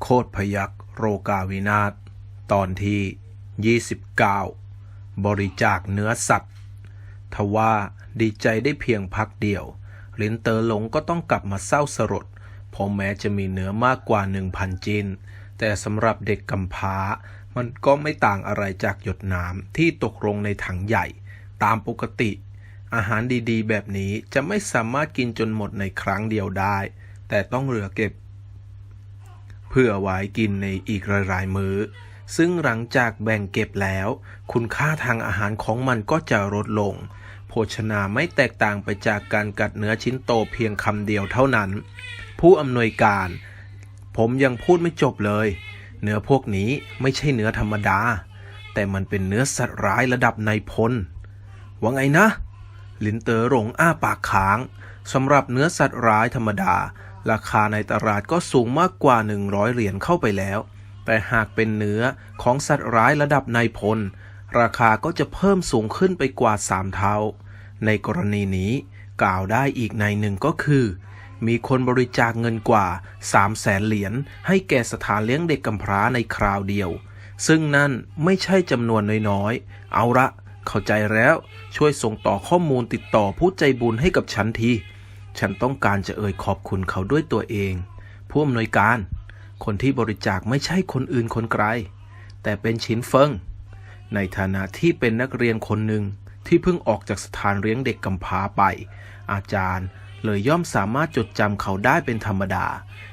โคตรพยักโรกาวินาศตอนที่ 29 บริจาคเนื้อสัตว์ ทว่าดีใจได้เพียงพักเดียวลินเตอร์หลงก็ต้องกลับมาเศร้าสลดเพราะแม้จะมีเนื้อมากกว่า 1,000จินแต่สำหรับเด็กกำพร้า มันก็ไม่ต่างอะไรจากหยดน้ำที่ตกลงในถังใหญ่ ตามปกติ อาหารดีๆ แบบนี้จะไม่สามารถกินจนหมดในครั้งเดียวได้ แต่ต้องเหลือเก็บ เพื่อไว้กินในอีกหลายๆมื้อ ซึ่งหลังจากแบ่งเก็บแล้ว คุณค่าทางอาหารของมันก็จะลดลง โภชนาไม่แตกต่างไปจากการกัดเนื้อชิ้นโตเพียงคำเดียวเท่านั้น ผู้อำนวยการ ผมยังพูดไม่จบเลย เนื้อพวกนี้ไม่ใช่เนื้อธรรมดา แต่มันเป็นเนื้อสัตว์ร้ายระดับนายพลว่าไงนะลินเตอร์หลงอ้าปากค้างสำหรับเนื้อสัตว์ร้ายธรรมดา ราคาในตลาดก็สูงมากกว่า 100 เหรียญเข้าไปแล้ว แต่หากเป็นเนื้อของสัตว์ร้ายระดับนายพล ราคาก็จะเพิ่มสูงขึ้นไปกว่า 3 เท่า ในกรณีนี้กล่าวได้อีกในหนึ่งก็คือ มีคนบริจาคเงินกว่า 3 0 0แสนเหรียญให้แก่สถานเลี้ยงเด็กกำพร้าในคราวเดียว ซึ่งนั่นไม่ใช่จำนวนน้อยๆ เอาละ เข้าใจแล้ว ช่วยส่งต่อข้อมูลติดต่อผู้ใจบุญให้กับฉันที ฉันต้องการจะเอ่ยขอบคุณเขาด้วยตัวเอง ผู้อำนวยการ คนที่บริจาคไม่ใช่คนอื่นคนไกล แต่เป็นชินเฟิง ในฐานะที่เป็นนักเรียนคนหนึ่งที่เพิ่งออกจากสถานเลี้ยงเด็กกำพร้าไป อาจารย์เลยย่อมสามารถจดจำเขาได้เป็นธรรมดา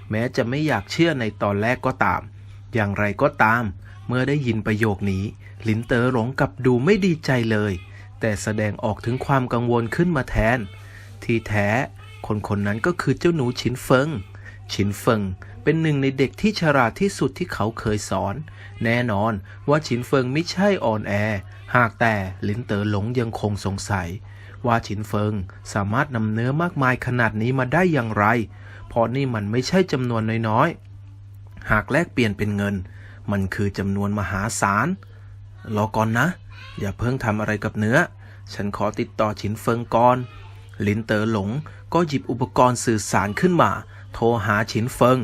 แม้จะไม่อยากเชื่อในตอนแรกก็ตาม อย่างไรก็ตาม เมื่อได้ยินประโยคนี้ ลินเตอร์หลงกับดูไม่ดีใจเลย แต่แสดงออกถึงความกังวลขึ้นมาแทน ที่แท้ คนคนนั้นก็คือเจ้าหนูชินเฟิงชินเฟิงเป็นหนึ่งในเด็กที่ฉลาดที่สุดที่เขาเคยสอน แน่นอนว่าชินเฟิงไม่ใช่อ่อนแอ หากแต่ลินเต๋อหลงยังคงสงสัย ว่าชินเฟิงสามารถนำเนื้อมากมายขนาดนี้มาได้อย่างไร เพราะนี่มันไม่ใช่จำนวนน้อยๆ หากแลกเปลี่ยนเป็นเงิน มันคือจำนวนมหาศาล รอก่อนนะ อย่าเพิ่งทำอะไรกับเนื้อ ฉันขอติดต่อฉินเฟิงก่อนลินเตอร์หลง ก็หยิบอุปกรณ์สื่อสารขึ้นมา โทรหาฉินเฟิง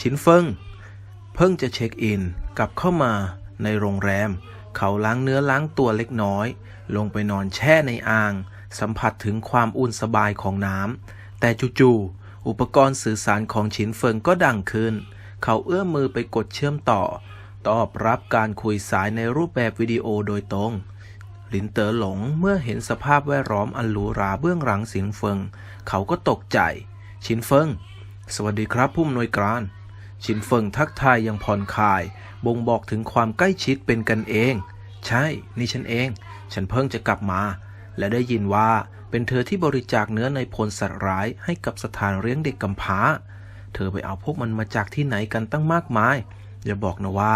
ฉินเฟิง เพิ่งจะเช็คอินกลับเข้ามาในโรงแรม เขาล้างเนื้อล้างตัวเล็กน้อย ลงไปนอนแช่ในอ่าง สัมผัสถึงความอุ่นสบายของน้ำแต่จู่ๆอุปกรณ์สื่อสารของฉินเฟิงก็ดังขึ้น เขาเอื้อมมือไปกดเชื่อมต่อ ตอบรับการคุยสายในรูปแบบวิดีโอโดยตรง ลินเตอหลงเมื่อเห็นสภาพแวดล้อมอันหรูหราเบื้องหลังสินเฟิง เขาก็ตกใจ ชินเฟิง สวัสดีครับผู้อำนวยการ ชินเฟิงทักทายอยังผ่อนคลาย บ่งบอกถึงความใกล้ชิดเป็นกันเอง ใช่ นี่ฉันเอง ฉันเพิ่งจะกลับมา และได้ยินว่าเป็นเธอที่บริจาคเนื้อในพลสัตว์ร้ายให้กับสถานเลี้ยงเด็กกำพร้า เธอไปเอาพวกมันมาจากที่ไหนกันตั้งมากมาย อย่าบอกนะว่า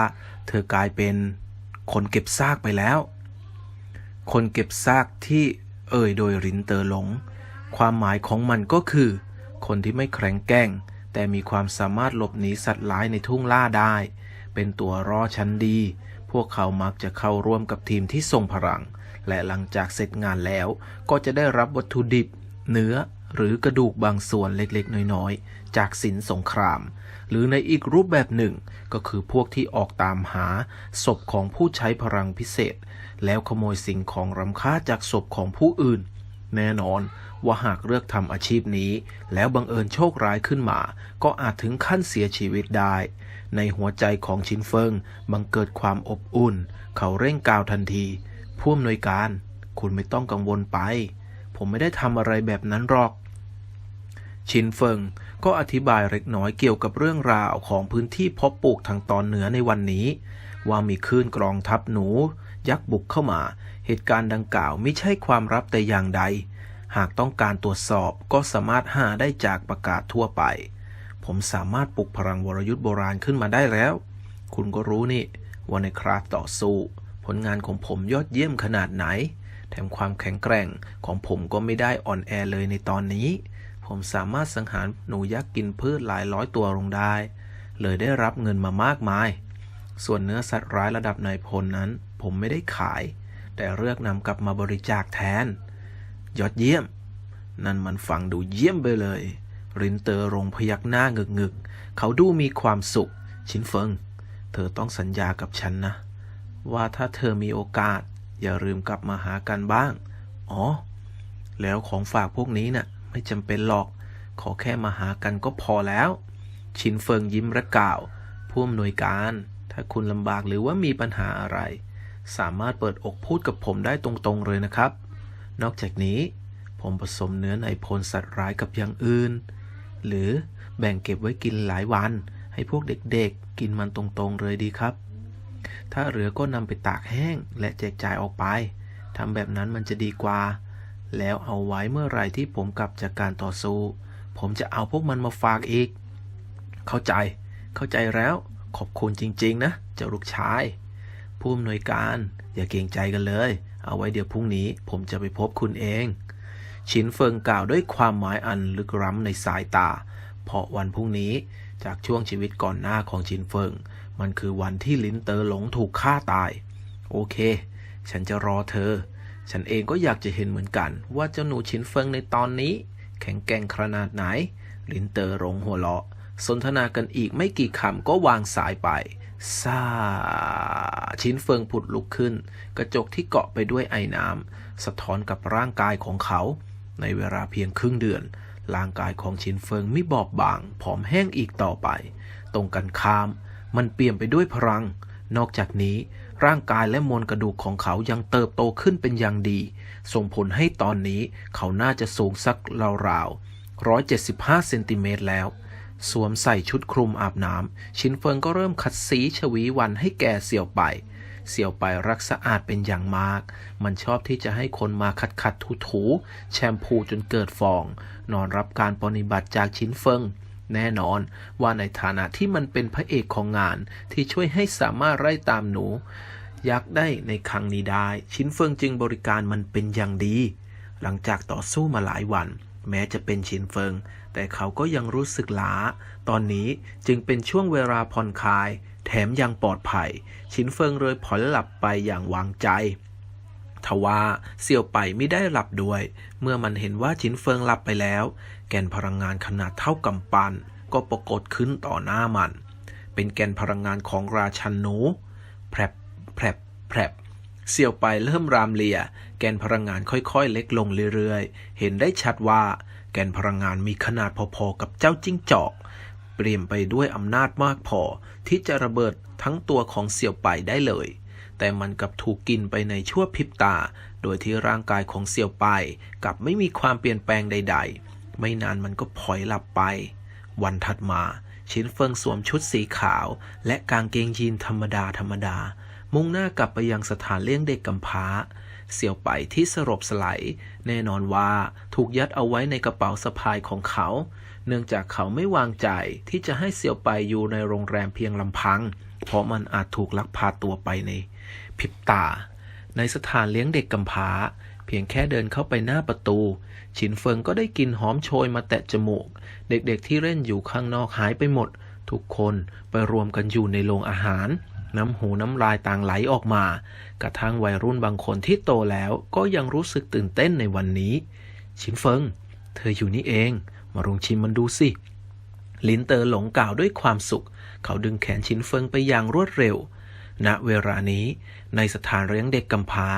เธอกลายเป็นคนเก็บซากไปแล้ว คนเก็บซากที่เอ่ยโดยรินเตอร์หลง ความหมายของมันก็คือ คนที่ไม่แข็งแกร่ง แต่มีความสามารถหลบหนีสัตว์ร้ายในทุ่งล่าได้ เป็นตัวรอชั้นดี พวกเขามักจะเข้าร่วมกับทีมที่ทรงพลัง และหลังจากเสร็จงานแล้ว ก็จะได้รับวัตถุดิบ เนื้อหรือกระดูกบางส่วนเล็กๆ น้อยๆ จากสินสงคราม หรือในอีกรูปแบบหนึ่งก็คือพวกที่ออกตามหาศพของผู้ใช้พลังพิเศษ แล้วขโมยสิ่งของรำค่าจากศพของผู้อื่น แน่นอนว่าหากเลือกทำอาชีพนี้ แล้วบังเอิญโชคร้ายขึ้นมา ก็อาจถึงขั้นเสียชีวิตได้ ในหัวใจของชินเฟิงบังเกิดความอบอุ่น เขาเร่งกล่าวทันทีผู้อำนวยการ คุณไม่ต้องกังวลไป ผมไม่ได้ทำอะไรแบบนั้นหรอก ชินเฟิงก็อธิบายเล็กน้อยเกี่ยวกับเรื่องราวของพื้นที่เพาะปลูกทางตอนเหนือในวันนี้ ว่ามีคลื่นกรองทัพหนู ยักษ์บุกเข้ามา เหตุการณ์ดังกล่าวไม่ใช่ความลับแต่อย่างใด หากต้องการตรวจสอบก็สามารถหาได้จากประกาศทั่วไป ผมสามารถปลุกพลังวรยุทธ์โบราณขึ้นมาได้แล้ว คุณก็รู้นี่ว่าในคราฟต่อสู้ ผลงานของผมยอดเยี่ยมขนาดไหน แถมความแข็งแกร่งของผมก็ไม่ได้อ่อนแอเลยในตอนนี้ ผมสามารถสังหารหนูยักษ์กินพืชหลายร้อยตัวลงได้ เลยได้รับเงินมามากมาย ส่วนเนื้อสัตว์ร้ายระดับนายพลนั้น ผมไม่ได้ขาย แต่เลือกนำกลับมาบริจาคแทน ยอดเยี่ยม นั่นมันฟังดูเยี่ยมไปเลย รินเตอร์รงพยักหน้าเงึกๆเขาดูมีความสุข ชินเฟิง เธอต้องสัญญากับฉันนะ ว่าถ้าเธอมีโอกาส อย่าลืมกลับมาหากันบ้าง อ๋อ แล้วของฝากพวกนี้น่ะ ไม่จำเป็นหรอก ขอแค่มาหากันก็พอแล้ว ชินเฟิงยิ้มและกล่าว ผู้อำนวยการถ้าคุณลำบากหรือว่ามีปัญหาอะไร สามารถเปิดอกพูดกับผมได้ตรงๆเลยนะครับ นอกจากนี้ ผมผสมเนื้อในพลสัตว์ร้ายกับอย่างอื่น หรือแบ่งเก็บไว้กินหลายวัน ให้พวกเด็กๆ กินมันตรงๆเลยดีครับ ถ้าเหลือก็นำไปตากแห้งและแจกจ่ายออกไปทำแบบนั้นมันจะดีกว่า แล้วเอาไว้เมื่อไหร่ที่ผมกลับจากการต่อสู้ ผมจะเอาพวกมันมาฝากอีก เข้าใจ เข้าใจแล้ว ขอบคุณจริง ๆ นะ เจ้าลูกชาย ผู้อำนวยการ อย่าเกรงใจกันเลย เอาไว้เดี๋ยวพรุ่งนี้ผมจะไปพบคุณเอง ชินเฟิงกล่าวด้วยความหมายอันลึกล้ำในสายตา เพราะวันพรุ่งนี้จากช่วงชีวิตก่อนหน้าของชินเฟิง มันคือวันที่ลินเตอร์หลงถูกฆ่าตาย โอเค ฉันจะรอเธอ ฉันเองก็อยากจะเห็นเหมือนกัน ว่าเจ้าหนูชินเฟิงในตอนนี้ แข็งแกร่งขนาดไหน ลินเตอร์หลงหัวเราะ สนทนากันอีกไม่กี่คำก็วางสายไป ซาชิ้นเฟิงผุดลุกขึ้น กระจกที่เกาะไปด้วยไอ้น้ำสะท้อนกับร่างกายของเขา ในเวลาเพียงครึ่งเดือน ร่างกายของชิ้นเฟิงไม่บอบบาง ผอมแห้งอีกต่อไป ตรงกันข้าม มันเปี่ยมไปด้วยพลัง นอกจากนี้ ร่างกายและมวลกระดูกของเขายังเติบโตขึ้นเป็นอย่างดี ส่งผลให้ตอนนี้เขาน่าจะสูงสักราวๆ175เซนติเมตรแล้ว สวมใส่ชุดคลุมอาบน้ำชินเฟิงก็เริ่มขัดสีชวีวันให้แก่เสี่ยวไป เสี่ยวไปรักสะอาดเป็นอย่างมาก มันชอบที่จะให้คนมาขัดขัดถูถูแชมพูจนเกิดฟอง นอนรับการปฏิบัติจากชินเฟิงแน่นอนว่าในฐานะที่มันเป็นพระเอกของงานที่ช่วยให้สามารถไล่ตามหนู ยักษ์ได้ในครั้งนี้ได้ ชินเฟิงจึงบริการมันเป็นอย่างดี หลังจากต่อสู้มาหลายวัน แม้จะเป็นชินเฟิง แต่เขาก็ยังรู้สึกล้า ตอนนี้จึงเป็นช่วงเวลาผ่อนคลาย แถมยังปลอดภัย ชินเฟิงเลยผ่อนหลับไปอย่างวางใจทว่าเสี่ยวไปไม่ได้หลับด้วย เมื่อมันเห็นว่าชินเฟิงหลับไปแล้ว แกนพลังงานขนาดเท่ากำปั้นก็ปรากฏขึ้นต่อหน้ามัน เป็นแกนพลังงานของราชันหนูแผลบแผลบแผลบเสี่ยวไปเริ่มรามเลีย แกนพลังงานค่อยๆ เล็กลงเรื่อยๆ เห็นได้ชัดว่า แกนพลังงานมีขนาดพอๆกับเจ้าจิ้งจอก เปลี่ยนไปด้วยอำนาจมากพอที่จะระเบิดทั้งตัวของเสี่ยวไปได้เลย แต่มันกลับถูกกินไปในชั่วพริบตา โดยที่ร่างกายของเสี่ยวไปกลับไม่มีความเปลี่ยนแปลงใด ๆ ไม่นานมันก็พลอยหลับไป วันถัดมาชินเฟิงสวมชุดสีขาว และกางเกงยีนธรรมดาธรรมดา มุ่งหน้ากลับไปยังสถานเลี้ยงเด็กกำพร้า เสี่ยวไปที่สลบสไลด์แน่นอนว่าถูกยัดเอาไว้ในกระเป๋าสะพายของเขา เนื่องจากเขาไม่วางใจที่จะให้เสี่ยวไปอยู่ในโรงแรมเพียงลำพัง เพราะมันอาจถูกลักพาตัวไปในพริบตา ในสถานเลี้ยงเด็กกำพร้า เพียงแค่เดินเข้าไปหน้าประตูชินเฟิงก็ได้กลินหอมโชยมาแตะจมูก เด็กๆที่เล่นอยู่ข้างนอกหายไปหมด ทุกคนไปรวมกันอยู่ในโรงอาหาร น้ำหูน้ำลายต่างไหลออกมา กระทั่งวัยรุ่นบางคนที่โตแล้วก็ยังรู้สึกตื่นเต้นในวันนี้ ชินเฟิง เธออยู่นี่เอง มาลองชิมมันดูสิลินเตอร์หลงกล่าวด้วยความสุข เขาดึงแขนชินเฟิงไปอย่างรวดเร็ว ณ เวลานี้ ในสถานเลี้ยงเด็กกำพร้า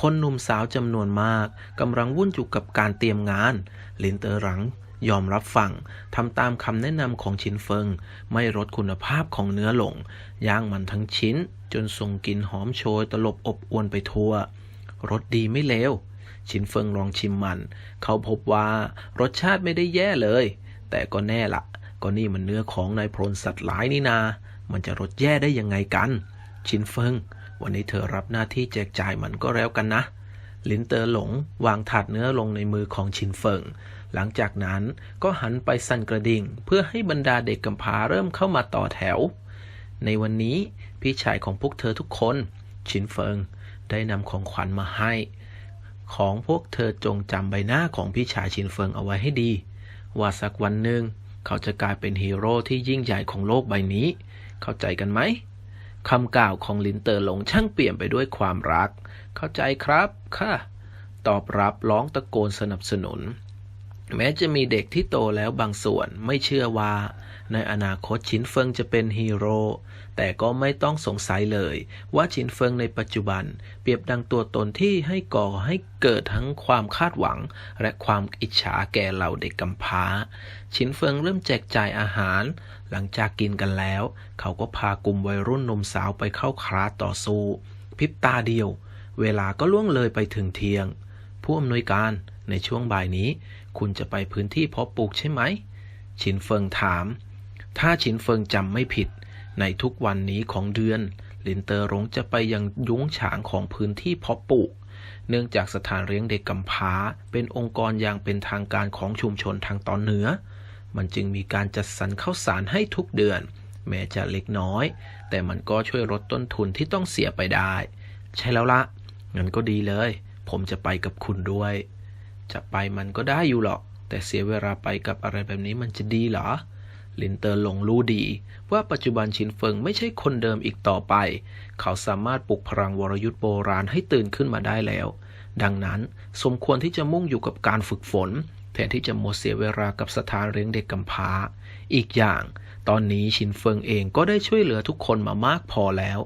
คนหนุ่มสาวจำนวนมากกำลังวุ่นอยู่กับการเตรียมงาน ลินเตอร์หลัง ยอมรับฟังทำตามคำแนะนำของชินเฟิง ไม่ลดคุณภาพของเนื้อลง ย่างมันทั้งชิ้น จนส่งกลิ่นหอมโชยตลบอบอวนไปทั่ว รสดีไม่เลว ชินเฟิงลองชิมมัน เขาพบว่ารสชาติไม่ได้แย่เลย แต่ก็แน่ละ ก็นี่มันเนื้อของนายพรนสัตว์หลายนี่นา มันจะรสแย่ได้ยังไงกัน ชินเฟิง วันนี้เธอรับหน้าที่แจกจ่ายมันก็แล้วกันนะลินเตอร์หลงวางถาดเนื้อลงในมือของชินเฟิง หลังจากนั้นก็หันไปสั่นกระดิ่ง เพื่อให้บรรดาเด็กกำพร้าเริ่มเข้ามาต่อแถว ในวันนี้พี่ชายของพวกเธอทุกคน ชินเฟิง ได้นำของขวัญมาให้ ของพวกเธอจงจำใบหน้าของพี่ชายชินเฟิงเอาไว้ให้ดี ว่าสักวันหนึ่งเขาจะกลายเป็นฮีโร่ที่ยิ่งใหญ่ของโลกใบนี้ เข้าใจกันไหมคำกล่าวของลินเตอร์หลงช่างเปลี่ยนไปด้วยความรัก เข้าใจครับค่ะ ตอบรับร้องตะโกนสนับสนุน แม้จะมีเด็กที่โตแล้วบางส่วนไม่เชื่อว่า ในอนาคตชินเฟิงจะเป็นฮีโร่แต่ก็ไม่ต้องสงสัยเลย ว่าชินเฟิงในปัจจุบัน เปรียบดังตัวตนที่ให้ก่อให้เกิดทั้งความคาดหวัง และความอิจฉาแก่เหล่าเด็กกำพร้า ชินเฟิงเริ่มแจกจ่ายอาหาร หลังจากกินกันแล้ว เขาก็พากลุ่มวัยรุ่นหนุ่มสาวไปเข้าคลาสต่อสู้พริบตาเดียว เวลาก็ล่วงเลยไปถึงเที่ยง ผู้อำนวยการในช่วงบ่ายนี้ คุณจะไปพื้นที่เพาะปลูกใช่ไหมชินเฟิงถาม ถ้าชินเฟิงจำไม่ผิด ในทุกวันนี้ของเดือน ลินเตอร์หลงจะไปยังยุ้งฉางของพื้นที่เพาะปลูก เนื่องจากสถานเลี้ยงเด็กกำพร้า เป็นองค์กรอย่างเป็นทางการของชุมชนทางตอนเหนือ มันจึงมีการจัดสรรข้าวสารให้ทุกเดือน แม้จะเล็กน้อย แต่มันก็ช่วยลดต้นทุนที่ต้องเสียไปได้ ใช่แล้วละงั้นก็ดีเลย ผมจะไปกับคุณด้วย จะไปมันก็ได้อยู่หรอก แต่เสียเวลาไปกับอะไรแบบนี้มันจะดีเหรอลินเตอร์หลงรู้ดี ว่าปัจจุบันชินเฟิงไม่ใช่คนเดิมอีกต่อไป เขาสามารถปลุกพลังวรยุทธ์โบราณให้ตื่นขึ้นมาได้แล้ว ดังนั้นสมควรที่จะมุ่งอยู่กับการฝึกฝน แทนที่จะหมดเสียเวลากับสถานเลี้ยงเด็กกำพร้า อีกอย่าง ตอนนี้ชินเฟิงเองก็ได้ช่วยเหลือทุกคนมามากพอแล้ว